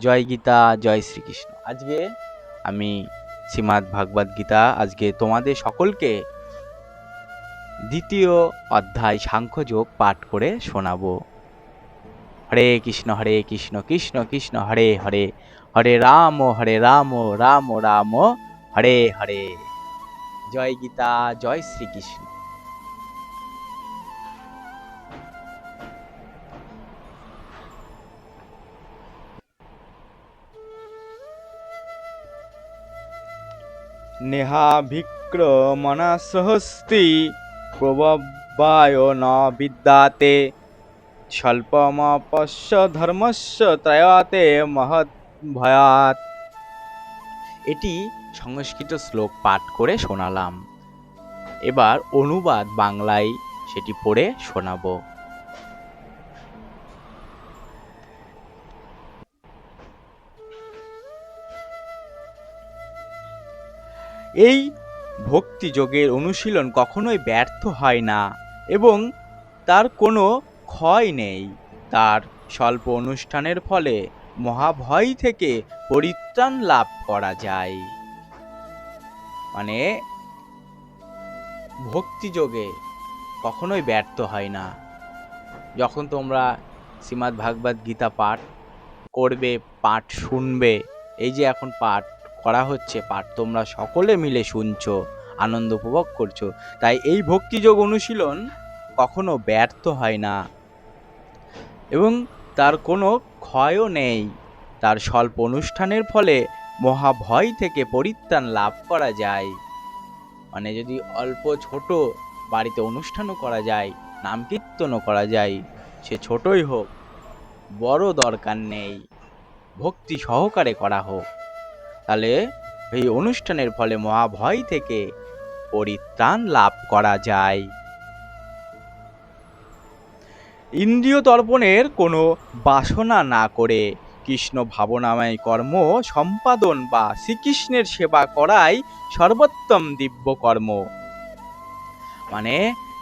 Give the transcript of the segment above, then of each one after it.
জয় গীতা, জয় শ্রীকৃষ্ণ। আজকে আমি শ্রীমদ্ ভাগবত গীতা, আজকে তোমাদের সকলকে দ্বিতীয় অধ্যায় সাংখ্যযোগ পাঠ করে শোনাবো। হরে কৃষ্ণ হরে কৃষ্ণ কৃষ্ণ কৃষ্ণ, হরে হরে। হরে রাম হরে রাম রাম রাম, হরে হরে। জয় গীতা, জয় শ্রীকৃষ্ণ। নেহাভিক্রমণসহস্তি প্রববায় ন বিদ্যাতে। স্বল্পমপশ্য ধর্মস্য ত্রয়াতে মহৎ ভয়াত এটি সংস্কৃত শ্লোক পাঠ করে শোনালাম। এবার অনুবাদ বাংলায় সেটি পড়ে শোনাবো। এই ভক্তিযোগের অনুশীলন কখনোই ব্যর্থ হয় না এবং তার কোনো ক্ষয় নেই। তার স্বল্প অনুষ্ঠানের ফলে মহাভয় থেকে পরিত্রাণ লাভ করা যায়। মানে ভক্তিযোগে কখনোই ব্যর্থ হয় না। যখন তোমরা শ্রীমদ্ ভাগবত গীতা পাঠ করবে, পাঠ শুনবে, এই যে এখন পাঠ করা হচ্ছে, পাঠ তোমরা সকলে মিলে শুনছো, আনন্দ উপভোগ করছ। তাই এই ভক্তিযোগ অনুশীলন কখনো ব্যর্থ হয় না। এবং তার কোনো ক্ষয়ও নেই। তার স্বল্প অনুষ্ঠানের ফলে মহাভয় থেকে পরিত্রাণ লাভ করা যায়। মানে যদি অল্প ছোট বাড়িতে অনুষ্ঠানও করা যায় নাম কীর্তনও করা যায়, সে ছোটই হোক, বড় দরকার নেই। ভক্তি সহকারে করা হোক। তাহলে এই অনুষ্ঠানের ফলে মহাভয় থেকে পরিত্রাণ লাভ করা যায়। ইন্দ্রিয় তর্পণের কোনো বাসনা না করে কৃষ্ণ ভাবনাময় কর্ম, সম্পাদন বা শ্রীকৃষ্ণের সেবা করাই সর্বোত্তম দিব্য কর্ম। মানে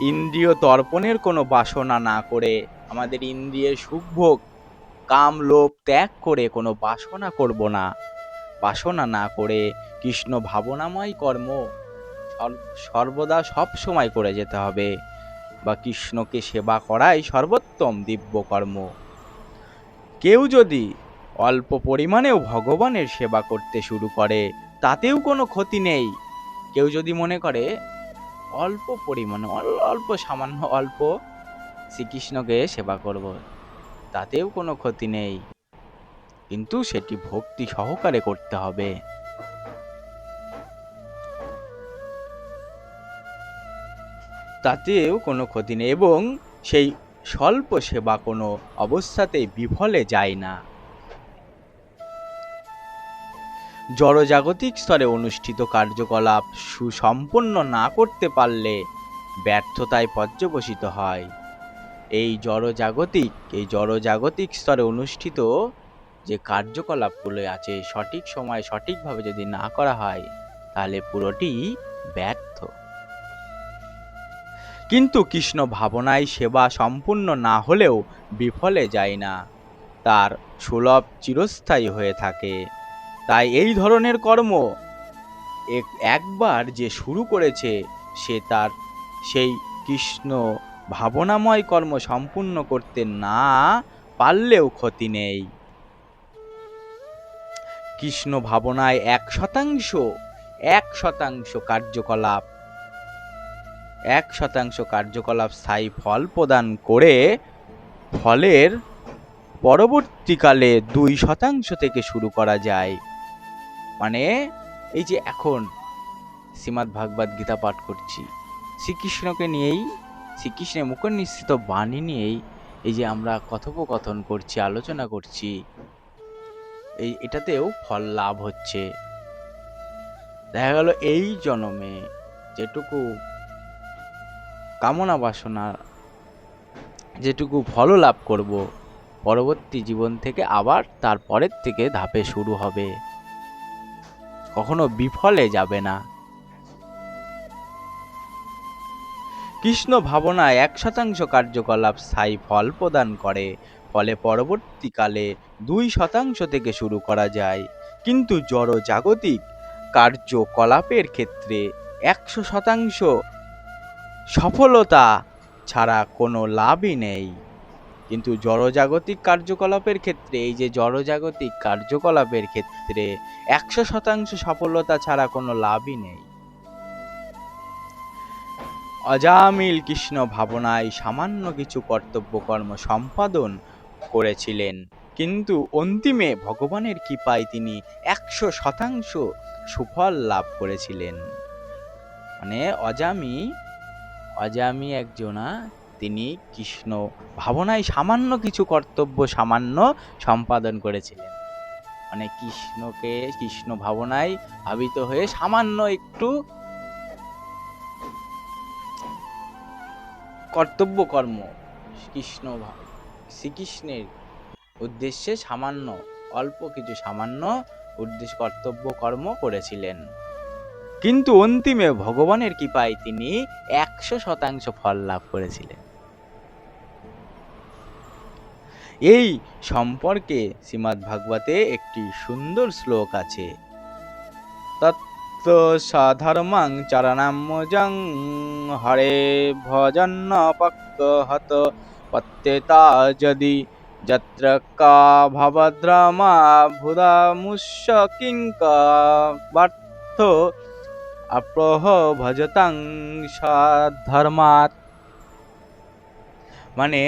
ইন্দ্রিয় তর্পণের কোনো বাসনা না করে আমাদের ইন্দ্রিয়ের সুখভোগ কাম লোভ ত্যাগ করে কোনো বাসনা করব না। বাসনা না করে কৃষ্ণ ভাবনাময় কর্ম সর্বদা সব সময় করে যেতে হবে বা কৃষ্ণকে সেবা করাই সর্বোত্তম দিব্য কর্ম। কেউ যদি অল্প পরিমাণেও ভগবানের সেবা করতে শুরু করে, তাতেও কোনো ক্ষতি নেই। কেউ যদি মনে করে, অল্প পরিমাণে অল্প সামান্য অল্প শ্রীকৃষ্ণকে সেবা করব, তাতেও কোনো ক্ষতি নেই। কিন্তু সেটি ভক্তি সহকারে করতে হবে। তাতেও কোনো ক্ষতি নেই এবং সেই স্বল্প সেবা কোনো অবস্থাতেই বিফলে যায় না। জড়জাগতিক স্তরে অনুষ্ঠিত কার্যকলাপ সুসম্পন্ন না করতে পারলে ব্যর্থতায় পর্যবসিত হয়। এই জড়জাগতিক এই জড়জাগতিক স্তরে অনুষ্ঠিত যে কার্যকলাপগুলো আছে সঠিক সময় সঠিকভাবে যদি না করা হয়, তাহলে পুরোটি ব্যর্থ। কিন্তু কৃষ্ণ ভাবনায় সেবা সম্পূর্ণ না হলেও বিফলে যায় না। তার সুলভ চিরস্থায়ী হয়ে থাকে। তাই এই ধরনের কর্ম এক- একবার যে শুরু করেছে, সে তার সেই কৃষ্ণ ভাবনাময় কর্ম সম্পূর্ণ করতে না পারলেও ক্ষতি নেই। কৃষ্ণ ভাবনায় এক শতাংশ এক শতাংশ কার্যকলাপ। এক শতাংশ কার্যকলাপ স্থায়ী ফল প্রদান করে ফলের পরবর্তীকালে দুই শতাংশ থেকে শুরু করা যায়। মানে এই যে এখন শ্রীমদ্ ভাগবত গীতা পাঠ করছি, শ্রীকৃষ্ণকে নিয়েই, শ্রীকৃষ্ণের মুখ নিশ্চিত বাণী নিয়েই এই যে আমরা কথোপকথন করছি, আলোচনা করছি এই এটাতেও ফল লাভ হচ্ছে। দেখা গেল এই জন্মে যেটুকু কামনা বাসনা, যেটুকু ফল লাভ করব, পরবর্তী জীবন থেকে আবার তার পরের থেকে ধাপে শুরু হবে। কখনো বিফলে যাবে না। কৃষ্ণ ভাবনায় এক শতাংশ কার্যকলাপ স্থায়ী ফল প্রদান করে। ফলে পরবর্তীকালে দুই শতাংশ থেকে শুরু করা যায়। কিন্তু জড় জাগতিক কার্যকলাপের ক্ষেত্রে একশো শতাংশ সফলতা ছাড়া কোনো লাভই নেই। কিন্তু জড়জাগতিক কার্যকলাপের ক্ষেত্রে, এই যে জড়জাগতিক কার্যকলাপের ক্ষেত্রে একশো শতাংশ সফলতা ছাড়া কোনো লাভই নেই। অজামিল কৃষ্ণ ভাবনায় সামান্য কিছু কর্তব্য কর্ম সম্পাদন করেছিলেন। কিন্তু অন্তিমে ভগবানের কৃপায় তিনি একশো শতাংশ সুফল লাভ করেছিলেন। মানে অজামি অজামি একজনা, তিনি কৃষ্ণ ভাবনায় সামান্য কিছু কর্তব্য সামান্য সম্পাদন করেছিলেন। মানে কৃষ্ণকে, কৃষ্ণ ভাবনায় ভাবিত হয়ে সামান্য একটু কর্তব্য কর্ম কৃষ্ণ শ্রীকৃষ্ণের উদ্দেশ্যে সামান্য, অল্প কিছু সামান্য উদ্দেশ্য, কর্তব্য, কর্ম করেছিলেন। কিন্তু অন্তিমে ভগবানের কৃপায় তিনি একশো শতাংশ ফল লাভ করেছিলেন। এই সম্পর্কে শ্রীমদ্ ভাগবতে একটি সুন্দর শ্লোক আছে। তত্ত্ব সাধর্মাং চরণাম্মজং হরে ভজন্ন পক্ক হত পত্যেতা যদি যত্র কা ভবদ্রমা ভুদামুষ্য কিঙ্ক অপ্রহ ভজতাং সাধর্মাৎ মানে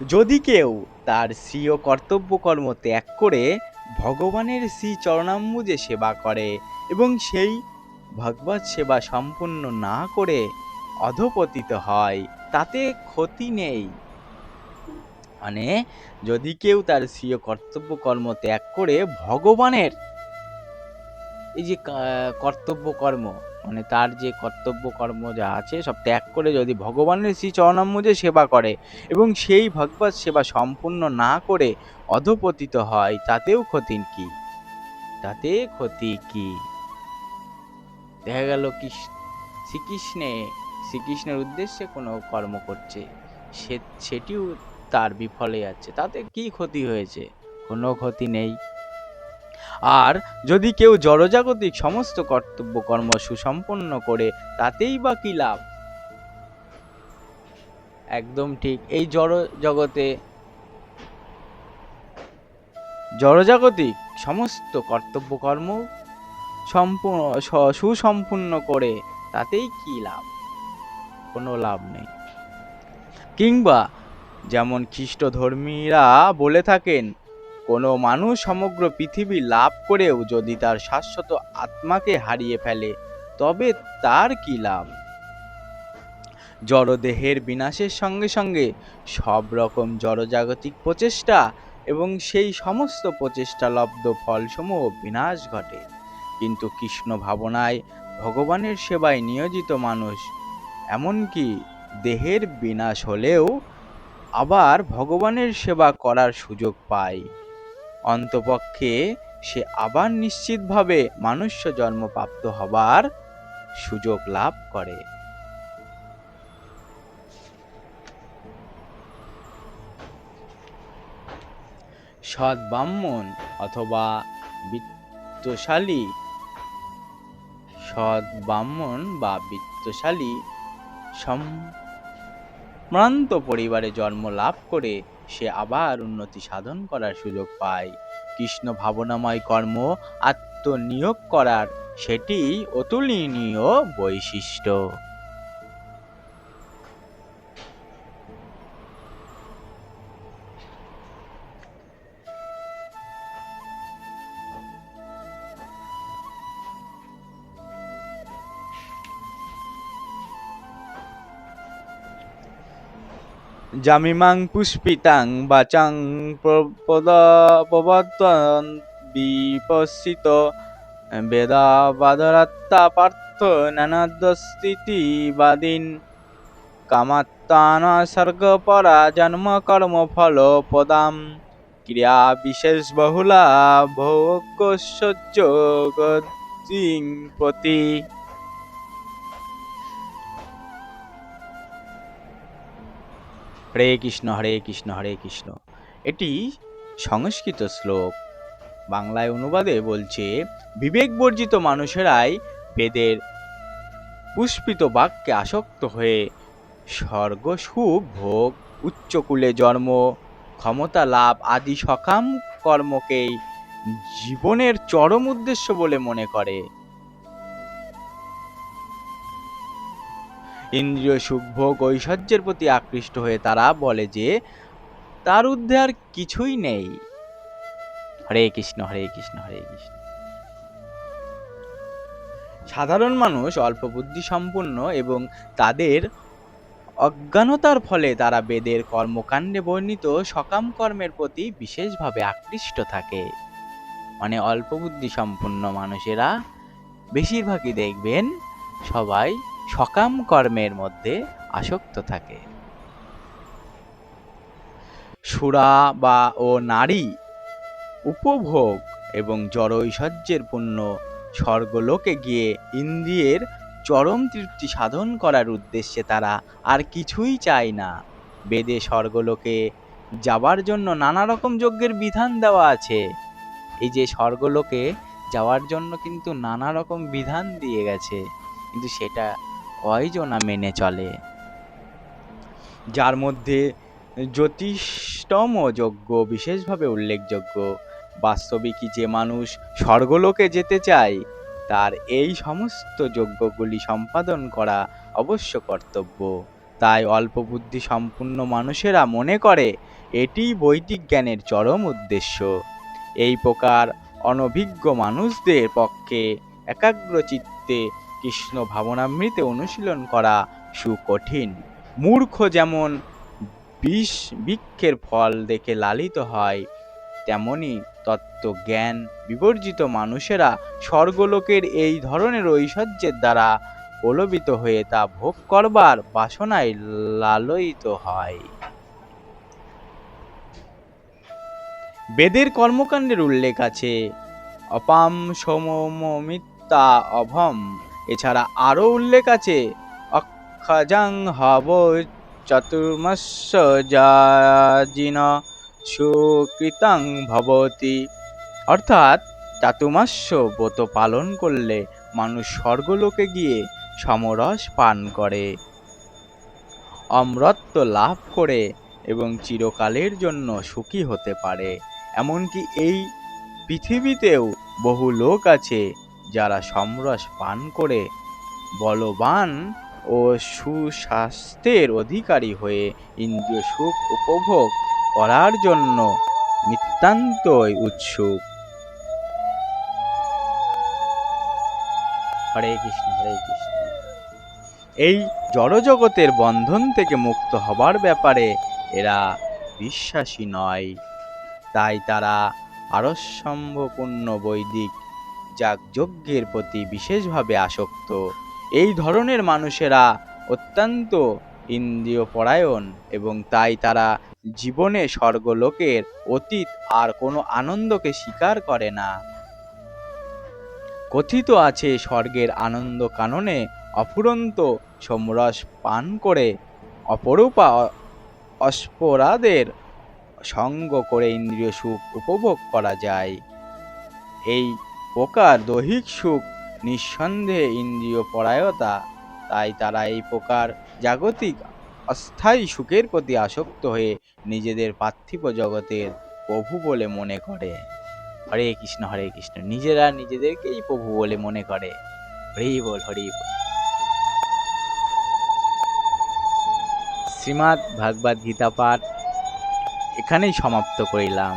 যদি কেউ তার স্বীয় কর্তব্য কর্ম ত্যাগ করে ভগবানের শ্রী চরণাম্বুজে সেবা করে এবং সেই ভগবত সেবা সম্পূর্ণ না করে অধপতিত হয়, তাতে ক্ষতি নেই। মানে যদি কেউ তার স্বীয় কর্তব্য কর্ম ত্যাগ করে ভগবানের এই যে কর্তব্য কর্ম মানে তার যে কর্তব্য কর্ম যা আছে সব ত্যাগ করে যদি ভগবানের শ্রী চরণাম্বুজে সেবা করে এবং সেই ভগবত সেবা সম্পূর্ণ না করে অধপতিত হয়, তাতেও ক্ষতি কি? তাতে ক্ষতি কি? দেখা গেল কৃষ্ণ শ্রীকৃষ্ণে, শ্রীকৃষ্ণের উদ্দেশ্যে কোনো কর্ম করছে, সে, সেটিও তার বিফলে যাচ্ছে। তাতে কি ক্ষতি হয়েছে? কোনো ক্ষতি নেই। আর যদি কেউ জড়জাগতিক সমস্ত কর্তব্য কর্ম সুসম্পন্ন করে, তাতেই বা কি লাভ? একদম ঠিক। এই জড় জগতে জড়জাগতিক সমস্ত কর্তব্য কর্ম সম্পূর্ণ সুসম্পূর্ণ করে, তাতেই কি লাভ? কোনো লাভ নেই। কিংবা যেমন খ্রিস্টধর্মীরা বলে থাকেন, কোনো মানুষ সমগ্র পৃথিবী লাভ করেও যদি তার শাশ্বত আত্মাকে হারিয়ে ফেলে, তবে তার কি লাভ? জড়দেহের বিনাশের সঙ্গে সঙ্গে সব রকম জড়জাগতিক প্রচেষ্টা এবং সেই সমস্ত প্রচেষ্টা লব্ধ ফলসমূহ বিনাশ ঘটে। কিন্তু কৃষ্ণ ভাবনায় ভগবানের সেবায় নিয়োজিত মানুষ, এমনকি দেহের বিনাশ হলেও আবার ভগবানের সেবা করার সুযোগ পায়। অন্তপক্ষে সে আবার নিশ্চিতভাবে মনুষ্য জন্মপ্রাপ্ত হবার সুযোগ লাভ করে। সৎ ব্রাহ্মণ অথবা বিত্তশালী সৎ ব্রাহ্মণ বা বিত্তশালী সম্ভ্রান্ত পরিবারে জন্ম লাভ করে সে আবার উন্নতি সাধন করার সুযোগ পায়। কৃষ্ণ ভাবনাময় কর্ম আত্মনিয়োগ করার সেটি অতুলনীয় বৈশিষ্ট্য। জামিমাং পুষ্পিতাং বাচাং প্রবর্তন বিপসিত বেদাবাদরাত্তা পার্থ নানাদস্থিতিবাদীন কামাত্তান সর্গপরা জন্ম কর্ম ফল পদাম ক্রিয়া বিশেষ বহুলা ভোগ্য প্রতি হরে কৃষ্ণ হরে কৃষ্ণ হরে কৃষ্ণ। এটি সংস্কৃত শ্লোক। বাংলায় অনুবাদে বলছে, বিবেক বর্জিত মানুষেরাই বেদের পুষ্পিত বাক্যে আসক্ত হয়ে স্বর্গ, সুখ, ভোগ, উচ্চকুলে জন্ম, ক্ষমতা লাভ আদি সকাম কর্মকেই জীবনের চরম উদ্দেশ্য বলে মনে করে। ইন্দ্রিয় সুখভোগ ঐশ্বর্যের প্রতি আকৃষ্ট হয়ে তারা বলে যে, তার ঊর্ধ্বে আর কিছুই নেই। হরে কৃষ্ণ হরে কৃষ্ণ হরে কৃষ্ণ। সাধারণ মানুষ অল্প বুদ্ধি সম্পন্ন এবং তাদের অজ্ঞানতার ফলে তারা বেদের কর্মকাণ্ডে বর্ণিত সকাম কর্মের প্রতি বিশেষভাবে আকৃষ্ট থাকে। মানে অল্প বুদ্ধি সম্পন্ন মানুষেরা বেশিরভাগই দেখবেন সবাই সকাম কর্মের মধ্যে আসক্ত থাকে। সুরা বা ও নারী উপভোগ এবং জড়ৈশ্বর্যের পূর্ণ স্বর্গলোকে গিয়ে ইন্দ্রিয়ের চরম তৃপ্তি সাধন করার উদ্দেশ্যে তারা আর কিছুই চায় না। বেদে স্বর্গলোকে যাওয়ার জন্য নানা রকম যজ্ঞের বিধান দেওয়া আছে। এই যে স্বর্গলোকে যাওয়ার জন্য কিন্তু নানা রকম বিধান দিয়ে গেছে। কিন্তু সেটা কয়জনা মেনে চলে। যার মধ্যে জ্যোতিষতম যজ্ঞ বিশেষভাবে উল্লেখযোগ্য। বাস্তবিকই যে মানুষ স্বর্গলোকে যেতে চায়, তার এই সমস্ত যজ্ঞগুলি সম্পাদন করা অবশ্য কর্তব্য। তাই অল্প বুদ্ধি সম্পূর্ণ মানুষেরা মনে করে, এটি বৈদিক জ্ঞানের চরম উদ্দেশ্য। এই প্রকার অনভিজ্ঞ মানুষদের পক্ষে একাগ্র চিত্তে কৃষ্ণ ভাবনামৃতে অনুশীলন করা সুকঠিন। মূর্খ যেমন বিষ বৃক্ষের ফল দেখে লালিত হয়, তেমনি তত্ত্বজ্ঞান বিবর্জিত মানুষেরা স্বর্গলোকের এই ধরনের ঐশ্বর্যের দ্বারা প্রলোভিত হয়ে তা ভোগ করবার বাসনায় লালয়িত হয়। বেদের কর্মকাণ্ডের উল্লেখ আছে, অপাম সমমিত্তা অভম। এছাড়া আরও উল্লেখ আছে, অক্ষজাং হব চতুর্মস্য যাজিন সুকৃতাং ভবতি। অর্থাৎ চাতুমাস্য ব্রত পালন করলে মানুষ স্বর্গলোকে গিয়ে সমরস পান করে। অমরত্ব লাভ করে এবং চিরকালের জন্য সুখী হতে পারে। এমনকি এই পৃথিবীতেও বহু লোক আছে যারা সমরস পান করে, বলবান ও সুস্বাস্থ্যের অধিকারী হয়ে ইন্দ্রিয় সুখ উপভোগ করার জন্য নিতান্তই উৎসুক। হরে কৃষ্ণ হরে কৃষ্ণ। এই জড়জগতের বন্ধন থেকে মুক্ত হবার ব্যাপারে এরা বিশ্বাসী নয়। তাই তারা আরস্যম্ভপূর্ণ বৈদিক যাগযজ্ঞের প্রতি বিশেষভাবে আসক্ত। এই ধরনের মানুষেরা অত্যন্ত ইন্দ্রিয় পরায়ণ এবং তাই তারা জীবনে স্বর্গলোকের অতীত আর কোনো আনন্দকে স্বীকার করে না। কথিত আছে, স্বর্গের আনন্দ কাননে অফুরন্ত সমরস পান করে অপরূপা অস্পরাদের সঙ্গ করে ইন্দ্রিয় সুখ উপভোগ করা যায়। এই প্রকার দৈহিক সুখ, নিঃসন্দেহে ইন্দ্রিয় পরায়তা তাই তারা এই প্রকার জাগতিক অস্থায়ী সুখের প্রতি আসক্ত হয়ে নিজেদের পার্থিব জগতের প্রভু বলে মনে করে। হরে কৃষ্ণ হরে কৃষ্ণ, নিজেরা নিজেদেরকেই প্রভু বলে মনে করে। হরি বল হরি বল। শ্রীমৎ ভাগবত গীতা পাঠ এখানেই সমাপ্ত করিলাম।